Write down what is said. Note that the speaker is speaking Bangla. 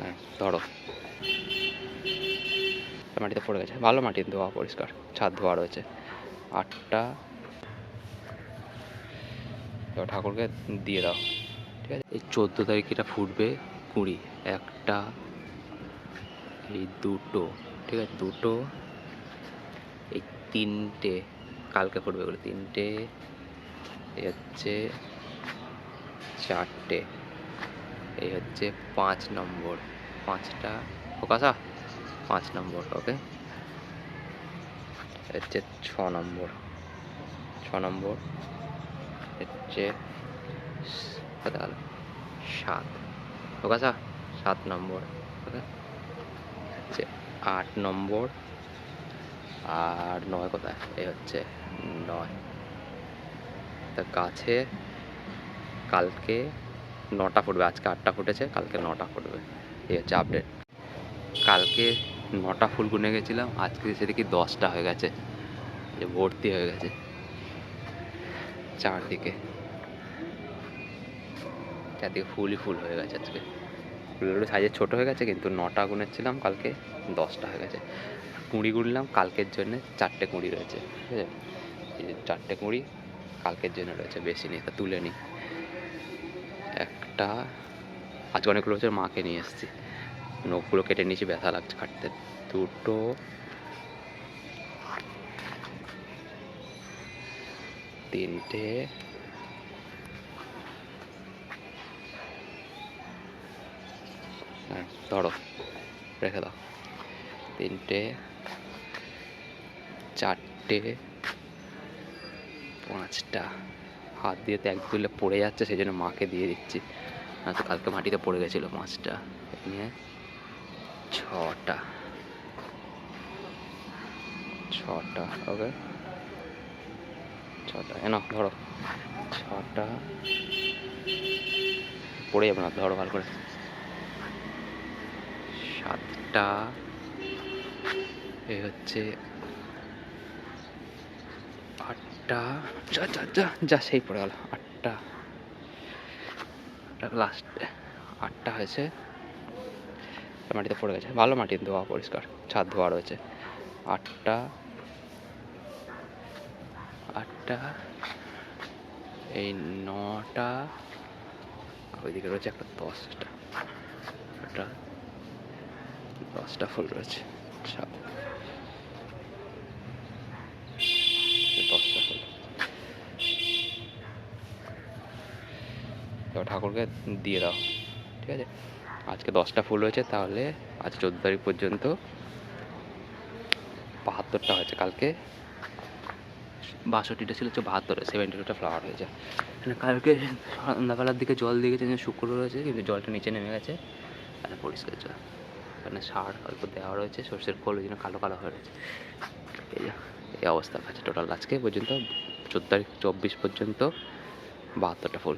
হ্যাঁ ধরো। মাটিতে পড়ে গেছে। ভালো মাটি ধোয়া, পরিষ্কার। ছাদ ধোয়া রয়েছে। আটটা। এবার ঠাকুরকে দিয়ে দাও। ঠিক আছে? এই চোদ্দ তারিখ এটা ফুটবে কুড়ি। একটা, এই দুটো, ঠিক আছে? দুটো, এই তিনটে, কালকে ফুটবে এগুলো। তিনটে হচ্ছে চারটে। এই হচ্ছে পাঁচ নম্বর, পাঁচটা ফোকাসা? পাঁচ নম্বর ওকে হচ্ছে ছ নম্বর ছ নম্বর হচ্ছে কত? সাত, ফোকাসা? সাত নম্বর ওকে হচ্ছে আট নম্বর, আর নয় কোথায়? এই হচ্ছে নয়। তা গাছে কালকে নটা ফুটবে, আজকে আটটা ফুটেছে, কালকে নটা ফুটবে। এই হচ্ছে আপডেট কালকে নটা ফুল গুনে গেছিলাম, আজকে এসে দেখি দশটা হয়ে গেছে যে ভর্তি হয়ে গেছে চারদিকে। চারদিকে ফুলই ফুল হয়ে গেছে আজকে। ফুলগুলো সাইজে ছোট হয়ে গেছে, কিন্তু নটা গুনেছিলাম, কালকে দশটা হয়ে গেছে। কুঁড়ি গুনলাম, কালকের জন্য চারটে কুঁড়ি রয়েছে, ঠিক আছে? চারটে কুঁড়ি কালকের জন্য রয়েছে, বেশি নেই, তা তুলে নিই। একটা। আজকে অনেকগুলো হচ্ছে মাকে নিয়ে এসেছি। নখগুলো কেটে নিয়েছি, ব্যথা লাগছে কাটতে দুটো। তিনটে। হ্যাঁ ধরো। রেখে দাও। তিনটে। চারটে। পাঁচটা। হাত দিয়ে তো এক দুলে পড়ে যাচ্ছে সেই জন্য মাকে দিয়ে দিচ্ছি। তো কালকে মাটিতে পড়ে গেছিল পাঁচটা নিয়ে ছটা। ছটা, ওকে। ছটা, এ নাও, ধরো। ছটা। পড়ে যাবে না, ধরো ভালো করে। সাতটা। এই হচ্ছে আটটা, যা যা যা যা, সেই পড়ে গেল, আটটা। লাস্ট আটটা হয়েছে। মাটিতে পড়ে গেছে। ভালো মাটি, ধোয়া পরিষ্কার, ছাদ ধোয়া রয়েছে। আটটা আটটা, এই নটা ওইদিকে রয়েছে একটা দশটা। একটা, দশটা ফুল রয়েছে। আচ্ছা। দশটা ফুল। ঠাকুরকে দিয়ে দাও, ঠিক আছে? আজকে দশটা ফুল হয়েছে, তাহলে আজ চোদ্দ তারিখ পর্যন্ত বাহাত্তরটা হয়েছে কালকে। বাষট্টিটা ছিল, হচ্ছে বাহাত্তরে সেভেন্টি টুটা ফ্লাওয়ার হয়েছে। মানে কালকে সন্ধ্যাবেলার দিকে জল দিয়ে গেছে শুক্র রয়েছে কিন্তু জলটা নিচে নেমে গেছে, আর পরিষ্কার জল। মানে সার অল্প দেওয়া রয়েছে, সর্ষের খোল ওই জন্য কালো কালো হয়ে রয়েছে। এই এই অবস্থা আছে টোটাল আজকে পর্যন্ত, চোদ্দ তারিখ, চব্বিশ পর্যন্ত বাহাত্তরটা ফুল।